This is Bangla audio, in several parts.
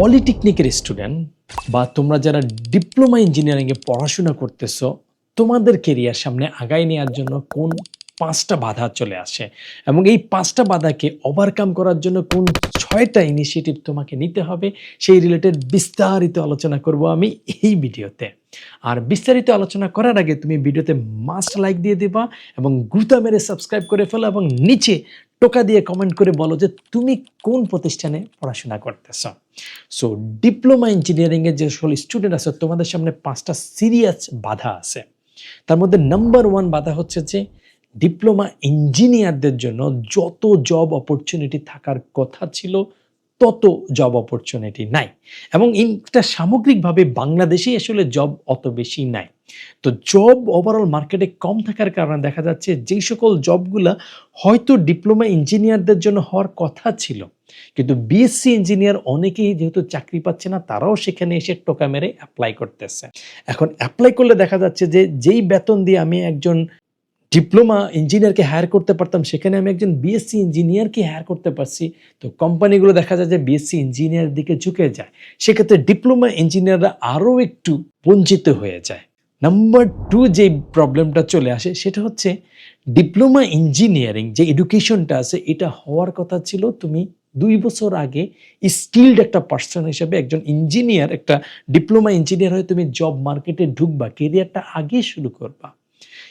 পলিটেকনিকের স্টুডেন্ট বা তোমরা যারা ডিপ্লোমা ইঞ্জিনিয়ারিংয়ে পড়াশোনা করতেছো, তোমাদের কেরিয়ার সামনে আগায় নেওয়ার জন্য কোন পাঁচটা বাধা চলে আসে? এবং এই পাঁচটা বাধাকে ওভারকাম করার জন্য কোন ছয়টা ইনিশিয়েটিভ তোমাকে নিতে হবে, সেই রিলেটেড বিস্তারিত আলোচনা করব আমি এই ভিডিওতে। আর বিস্তারিত আলোচনা করার আগে তুমি ভিডিওতে মাস্ট লাইক দিয়ে দিবা এবং গুতা মেরে সাবস্ক্রাইব করে ফেলো এবং নিচে টোকা দিয়ে কমেন্ট করে বলো যে তুমি কোন প্রতিষ্ঠানে পড়াশোনা করতেছ? সো ডিপ্লোমা ইঞ্জিনিয়ারিংয়ের যে সকল স্টুডেন্ট আছে, তোমাদের সামনে পাঁচটা সিরিয়াস বাধা আছে। তার মধ্যে নাম্বার ওয়ান বাধা হচ্ছে যে ডিপ্লোমা ইঞ্জিনিয়ারদের জন্য যত জব অপরচুনিটি থাকার কথা ছিল, তত জব অপরচুনিটি নাই। এবং এটা সামগ্রিকভাবে বাংলাদেশেই আসলে জব অত বেশি নাই। তো জব ওভারঅল মার্কেটে কম থাকার কারণে দেখা যাচ্ছে যেই সকল জবগুলা হয়তো ডিপ্লোমা ইঞ্জিনিয়ারদের জন্য হওয়ার কথা ছিল, কিন্তু বিএসসি ইঞ্জিনিয়ার অনেকেই যেহেতু চাকরি পাচ্ছে না, তারাও সেখানে এসে টোকা মেরে অ্যাপ্লাই করতেছে। এখন অ্যাপ্লাই করলে দেখা যাচ্ছে যে যেই বেতন দিয়ে আমি একজন ডিপ্লোমা ইঞ্জিনিয়ারকে হায়ার করতে পারতাম, সেখানে আমি একজন বিএসসি ইঞ্জিনিয়ারকে হায়ার করতে পারছি, তো কোম্পানিগুলো দেখা যায় যে বিএসসি ইঞ্জিনিয়ার দিকে ঝুঁকে যায়। সেক্ষেত্রে ডিপ্লোমা ইঞ্জিনিয়াররা আরও একটু বঞ্চিত হয়ে যায়। নাম্বার টু যে প্রবলেমটা চলে আসে, সেটা হচ্ছে ডিপ্লোমা ইঞ্জিনিয়ারিং যে এডুকেশনটা আছে, এটা হওয়ার কথা ছিল তুমি দুই বছর আগে স্কিল্ড একটা পার্সন হিসেবে একজন ইঞ্জিনিয়ার একটা ডিপ্লোমা ইঞ্জিনিয়ার হয়ে তুমি জব মার্কেটে ঢুকবা কেরিয়ারটা আগে শুরু করবা।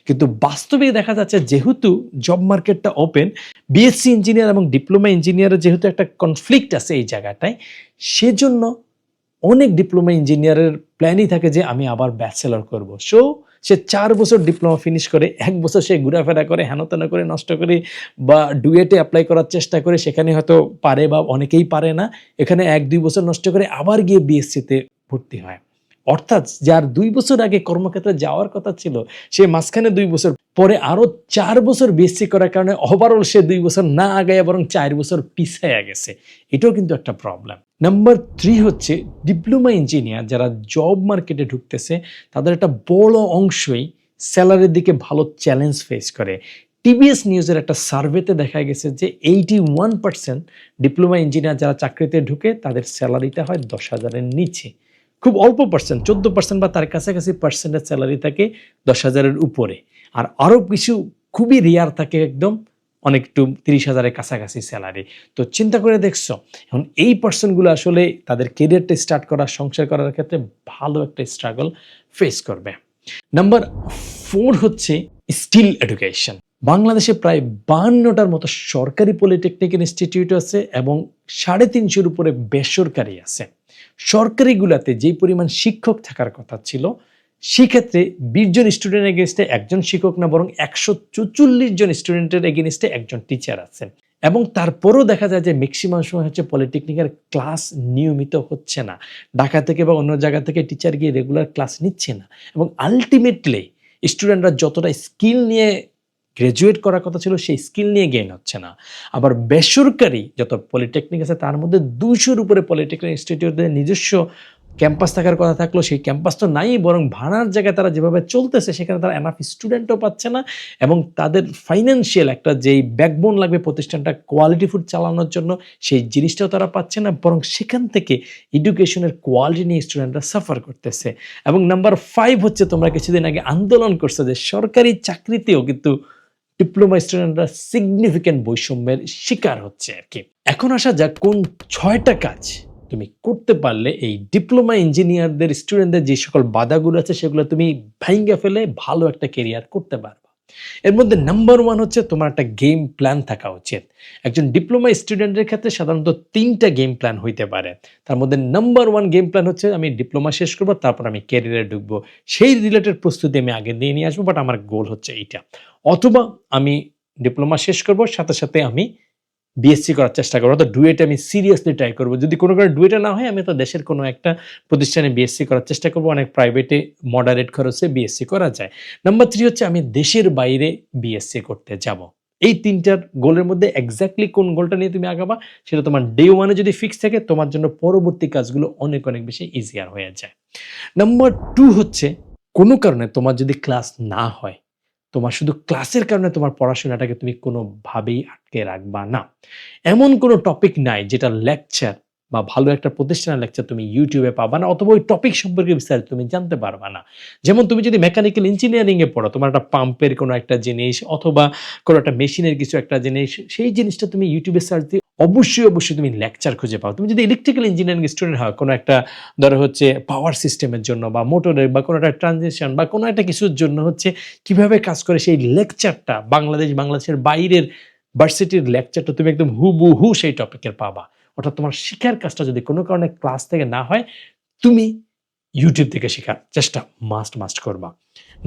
কিন্তু বাস্তবে দেখা যাচ্ছে যেহেতু জব মার্কেটটা ওপেন বিএসসি ইঞ্জিনিয়ার এবং ডিপ্লোমা ইঞ্জিনিয়ারের যেহেতু একটা কনফ্লিক্ট আছে এই জায়গাটায়, সেজন্য অনেক ডিপ্লোমা ইঞ্জিনিয়ারের প্ল্যানই থাকে যে আমি আবার ব্যাচেলর করব। সো সে চার বছর ডিপ্লোমা ফিনিশ করে, এক বছর সে ঘোরাফেরা করে, হেনতেনা করে, নষ্ট করে বা ডুয়েটে অ্যাপ্লাই করার চেষ্টা করে, সেখানে হয়তো পারে বা অনেকেই পারে না। এখানে এক দুই বছর নষ্ট করে আবার গিয়ে বিএসসিতে ভর্তি হয়। অর্থাৎ যার দুই বছর আগে কর্মক্ষেত্রে যাওয়ার কথা ছিল, সে মাঝখানে দুই বছর পরে আরও চার বছর বিএসসি করার কারণে ওভারঅল সে দুই বছর না আগায় বরং চার বছর পিছাইয়া গেছে। এটাও কিন্তু একটা প্রবলেম নাম্বার থ্রি হচ্ছে ডিপ্লোমা ইঞ্জিনিয়ার যারা জব মার্কেটে ঢুকতেছে, তাদের একটা বড় অংশই স্যালারির দিকে ভালো চ্যালেঞ্জ ফেস করে। টিবিএস নিউজের একটা সার্ভেতে দেখা গেছে যে eighty one percent diploma engineer যারা চাকরিতে ঢুকে, তাদের স্যালারিটা হয় দশ হাজারের নিচে। খুব অল্প পার্সেন্ট চোদ্দ পার্সেন্ট বা তার কাছাকাছি পার্সেন্টের স্যালারি থাকে দশ হাজারের উপরে। আর আরও কিছু খুবই রেয়ার থাকে একদম, অনেক একটু তিরিশ হাজারের কাছাকাছি স্যালারি তো চিন্তা করে দেখছ, এখন এই পার্সনগুলো আসলে তাদের কেরিয়ারটা স্টার্ট করা সংসার করার ক্ষেত্রে ভালো একটা স্ট্রাগল ফেস করবে। নাম্বার ফোর হচ্ছে স্টিল এডুকেশন বাংলাদেশে প্রায় বান্নটার মতো সরকারি পলিটেকনিক ইনস্টিটিউট আছে এবং সাড়ে তিনশোর উপরে বেসরকারি আছে। সরকারিগুলাতে যেই পরিমাণ শিক্ষক থাকার কথা ছিল, সেক্ষেত্রে বিশ জন স্টুডেন্ট এগেনস্টে একজন শিক্ষক না, বরং একশো চুচল্লিশ জন স্টুডেন্টের এগেনস্টে একজন টিচার আছেন। এবং তারপরেও দেখা যায় যে ম্যাক্সিমাম সময় হচ্ছে পলিটেকনিকের ক্লাস নিয়মিত হচ্ছে না। ঢাকা থেকে বা অন্য জায়গা থেকে টিচার গিয়ে রেগুলার ক্লাস নিচ্ছে না। এবং আলটিমেটলি স্টুডেন্টরা যতটা স্কিল নিয়ে গ্র্যাজুয়েট করার কথা ছিল, সেই স্কিল নিয়ে গেইন হচ্ছে না। আবার বেসরকারি যত পলিটেকনিক আছে, তার মধ্যে দুইশোর উপরে পলিটেকনিক ইনস্টিটিউটের নিজস্ব ক্যাম্পাস থাকার কথা থাকল সেই ক্যাম্পাস তো নাই, বরং ভাড়ার জায়গায় তারা যেভাবে চলতেছে, সেখানে তারা এনাফ স্টুডেন্টও পাচ্ছে না এবং তাদের ফাইন্যান্সিয়াল একটা যেই ব্যাকবোন লাগবে প্রতিষ্ঠানটা কোয়ালিটি ফুড চালানোর জন্য, সেই জিনিসটাও তারা পাচ্ছে না, বরং সেখান থেকে এডুকেশনের কোয়ালিটি নিয়ে স্টুডেন্টরা সাফার করতেছে। এবং নাম্বার ফাইভ হচ্ছে, তোমরা কিছুদিন আগে আন্দোলন করছ যে সরকারি চাকরিতেও কিন্তু ডিপ্লোমা স্টুডেন্টরা সিগনিফিকেন্ট বৈষম্যের শিকার হচ্ছে আর কি। এখন আসা যাক কোন ছয়টা কাজ তুমি করতে পারলে এই ডিপ্লোমা ইঞ্জিনিয়ারদের স্টুডেন্টদের যে সকল বাধাগুলো আছে সেগুলো তুমি ভাইঙ্গা ফেলে ভালো একটা কেরিয়ার করতে পারবা এর মধ্যে নাম্বার ওয়ান হচ্ছে তোমার একটা গেম প্ল্যান থাকা উচিত। একজন ডিপ্লোমা স্টুডেন্টের ক্ষেত্রে সাধারণত তিনটা গেম প্ল্যান হইতে পারে। তার মধ্যে নাম্বার ওয়ান গেম প্ল্যান হচ্ছে, আমি ডিপ্লোমা শেষ করব, তারপর আমি ক্যারিয়ারে ঢুকবো। সেই রিলেটেড প্রস্তুতি আমি আগে নিয়ে নিয়ে আসব বাট আমার গোল হচ্ছে এইটা। অথবা আমি ডিপ্লোমা শেষ করব, সাথে সাথে আমি বিএসসি করার চেষ্টা করব তো ডুয়েটে আমি সিরিয়াসলি ট্রাই করব। যদি কোনো কারণে ডুয়েটে না হয়, আমি তো দেশের কোনো একটা প্রতিষ্ঠানে বিএসসি করার চেষ্টা করব। অনেক প্রাইভেটে মডারেট খরচে বিএসসি করা যায়। নাম্বার থ্রি হচ্ছে, আমি দেশের বাইরে বিএসসি করতে যাব। এই তিনটার গোলের মধ্যে এক্স্যাক্টলি কোন গোলটা নিয়ে তুমি আগাবা, সেটা তোমার ডে ওয়ানে যদি ফিক্স থাকে, তোমার জন্য পরবর্তী কাজগুলো অনেক অনেক বেশি ইজিয়ার হয়ে যায়। নাম্বার টু হচ্ছে, কোনো কারণে তোমার যদি ক্লাস না হয় তোমার শুধু ক্লাসের কারণে তোমার পড়াশোনাটাকে তুমি কোনোভাবেই আটকে রাখবা না। এমন কোনো টপিক নাই যেটা লেকচার বা ভালো একটা প্রতিষ্ঠানের লেকচার তুমি ইউটিউবে পাবা না, অথবা ওই টপিক সম্পর্কে বিস্তারিত তুমি জানতে পারবা না। যেমন তুমি যদি মেকানিক্যাল ইঞ্জিনিয়ারিং এ পড়ো, তোমার একটা পাম্পের কোনো একটা জিনিস অথবা কোনো একটা মেশিনের কিছু একটা জিনিস, সেই জিনিসটা তুমি ইউটিউবে সার্চ দিয়ে অবশ্যই অবশ্যই তুমি লেকচার খুঁজে পাও। তুমি যদি ইলেকট্রিক্যাল ইঞ্জিনিয়ারিং স্টুডেন্ট হয় কোনো একটা ধরো হচ্ছে পাওয়ার সিস্টেমের জন্য বা মোটরের বা কোনো একটা ট্রানজেকশন বা কোনো একটা কিছুর জন্য হচ্ছে কীভাবে কাজ করে সেই লেকচারটা বাংলাদেশ, বাংলাদেশের বাইরের ভার্সিটির লেকচারটা তুমি একদম হু হু সেই টপিকের পাবা। অর্থাৎ তোমার শিখার কাজটা যদি কোনো কারণে ক্লাস থেকে না হয়, তুমি ইউটিউব থেকে শেখার চেষ্টা মাস্ট মাস্ট করবা।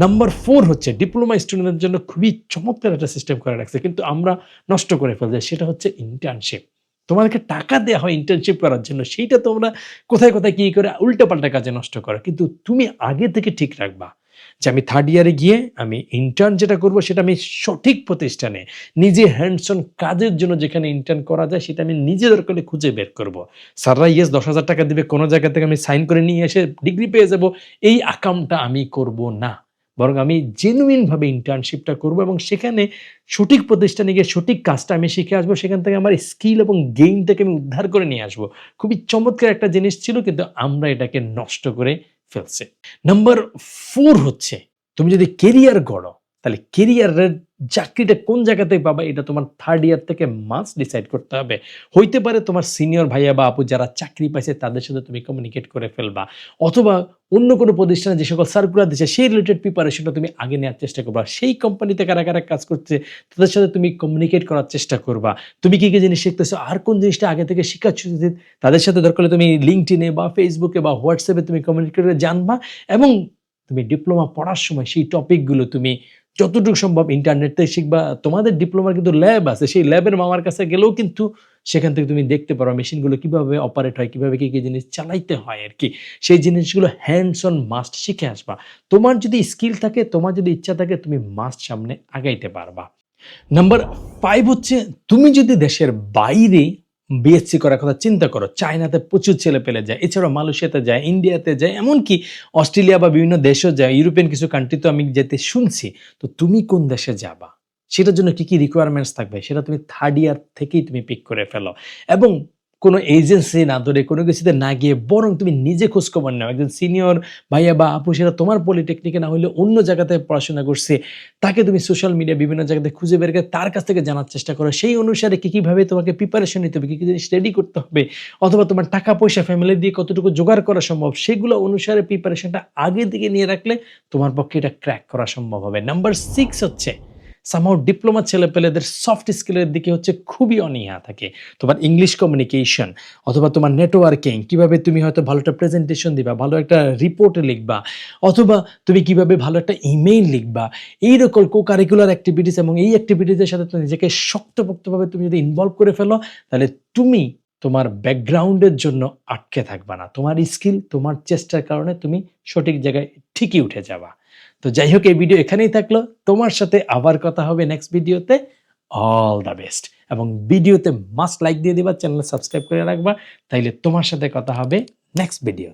নাম্বার ফোর হচ্ছে ডিপ্লোমা স্টুডেন্টদের জন্য খুবই চমৎকার একটা সিস্টেম করে রাখছে, কিন্তু আমরা নষ্ট করে ফেলছি, সেটা হচ্ছে ইন্টার্নশিপ তোমাদেরকে টাকা দেওয়া হয় ইন্টার্নশিপ করার জন্য, সেইটা তোমরা কোথায় কোথায়, কি করে উল্টোপাল্টা কাজে নষ্ট করো, কিন্তু তুমি আগে থেকে ঠিক রাখবা। যে আমি থার্ড ইয়ারে গিয়ে আমি ইন্টার্ন যেটা করব সেটা আমি সঠিক প্রতিষ্ঠানে, নিজে হ্যান্ডসন কাজের জন্য যেখানে ইন্টার্ন করা যায় সেটা আমি নিজে দরকার খুঁজে বের করব। স্যাররা ইয়েস দশ হাজার টাকা দিবে, কোনো জায়গা থেকে আমি সাইন করে নিয়ে এসে ডিগ্রি পেয়ে যাব, এই আকামটা আমি করব না। বরং আমি জেনুইনভাবে ইন্টার্নশিপটা করব এবং সেখানে সঠিক প্রতিষ্ঠানে গিয়ে সঠিক কাজটা আমি শিখে আসব, সেখান থেকে আমার স্কিল এবং গেইনটাকে আমি উদ্ধার করে নিয়ে আসব। খুবই চমৎকার একটা জিনিস ছিল, কিন্তু আমরা এটাকে নষ্ট করে ফেলছে। নাম্বার ফোর হচ্ছে তুমি যদি কেরিয়ার গড়ো তাহলে কেরিয়ারের চাকরিটা কোন জায়গাতে পাবা, এটা তোমার থার্ড ইয়ার থেকে মাস্ট ডিসাইড করতে হবে। হইতে পারে তোমার সিনিয়র ভাইয়া বা আপু যারা চাকরি পাইছে, তাদের সাথে তুমি কমিউনিকেট করে ফেলবা। অথবা অন্য কোনো প্রতিষ্ঠানে যে সকল সার্কুলার দিচ্ছে সেই রিলেটেড প্রিপারেশনটা তুমি আগে নেওয়ার চেষ্টা করবা। সেই কোম্পানিতে কারা কারা কাজ করছে, তাদের সাথে তুমি কমিউনিকেট করার চেষ্টা করবা। তুমি কি কি জিনিস শিখতেছো, আর কোন জিনিসটা আগে থেকে শিখাচ্ছ তাদের সাথে দরকার তুমি লিঙ্কটিনে বা ফেসবুকে বা হোয়াটসঅ্যাপে তুমি কমিউনিকেট করে জানবা। এবং তুমি ডিপ্লোমা পড়ার সময় সেই টপিকগুলো তুমি যতটুকু সম্ভব ইন্টারনেটে শিখবা। তোমাদের ডিপ্লোমার কিন্তু ল্যাব আছে, সেই ল্যাবের মামার কাছে গেলেও কিন্তু সেখান থেকে তুমি দেখতে পারো মেশিনগুলো কীভাবে অপারেট হয়, কীভাবে কি কি জিনিস চালাইতে হয় আর কি। সেই জিনিসগুলো হ্যান্ডস অন মাস্ট শিখে আসবা। তোমার যদি স্কিল থাকে, তোমার যদি ইচ্ছা থাকে, তুমি মাস্ট সামনে আগাইতে পারবা। নাম্বার ফাইভ হচ্ছে, তুমি যদি দেশের বাইরে বিএসসি করার কথা চিন্তা করো, চায়নাতে প্রচুর ছেলে পেলে যায়, এছাড়াও মালয়েশিয়াতে যায়, ইন্ডিয়াতে যায়, এমনকি অস্ট্রেলিয়া বা বিভিন্ন দেশেও যায়, ইউরোপিয়ান কিছু কান্ট্রি তো আমি যেতে শুনছি। তো তুমি কোন দেশে যাবা? সেটার জন্য কি কি রিকোয়ারমেন্টস থাকবে? সেটা তুমি থার্ড ইয়ার থেকেই তুমি পিক করে ফেলো। এবং কোনো এজেন্সি না, ধরে কোনো কিছুতে না গিয়ে বরং তুমি নিজে খোঁজখবর নাও। একজন সিনিয়র ভাইয়া বা আপু সেটা তোমার পলিটেকনিকে না হলে অন্য জায়গাতে পড়াশোনা করছে, তাকে তুমি সোশ্যাল মিডিয়া বিভিন্ন জায়গাতে খুঁজে বের করে তার কাছ থেকে জানার চেষ্টা করো। সেই অনুসারে কী কীভাবে তোমাকে প্রিপারেশন নিতে হবে, কী কী জিনিস রেডি করতে হবে, অথবা তোমার টাকা পয়সা ফ্যামিলি দিয়ে কতটুকু জোগাড় করা সম্ভব, সেগুলো অনুসারে প্রিপারেশনটা আগে দিকে নিয়ে রাখলে তোমার পক্ষে এটা ক্র্যাক করা সম্ভব হবে। নাম্বার সিক্স হচ্ছে সামহাও ডিপ্লোমা ছেলেপেলেদের সফট স্কিলের দিকে হচ্ছে খুবই অনীহা থাকে। তোমার ইংলিশ কমিউনিকেশন অথবা তোমার নেটওয়ার্কিং কীভাবে তুমি হয়তো ভালো একটা প্রেজেন্টেশন দিবা, ভালো একটা রিপোর্ট লিখবা, অথবা তুমি কীভাবে ভালো একটা ইমেইল লিখবা, এইরকম কো কারিকুলার অ্যাক্টিভিটিস এবং এই অ্যাক্টিভিটিসের সাথে তুমি নিজেকে শক্তপোক্তভাবে তুমি যদি ইনভলভ করে ফেলো, তাহলে তুমি তোমার ব্যাকগ্রাউন্ডের জন্য আটকে থাকবা না। তোমার স্কিল তোমার চেষ্টার কারণে তুমি সঠিক জায়গায় ঠিকই উঠে যাবা। তো যাই হোক এই ভিডিও এখানেই থাকল। তোমার সাথে আবার কথা হবে নেক্সট ভিডিওতে অল দ্য বেস্ট এবং ভিডিওতে মাস্ট লাইক দিয়ে দিবা চ্যানেল সাবস্ক্রাইব করে রাখবা। তাইলে তোমার সাথে কথা হবে নেক্সট ভিডিও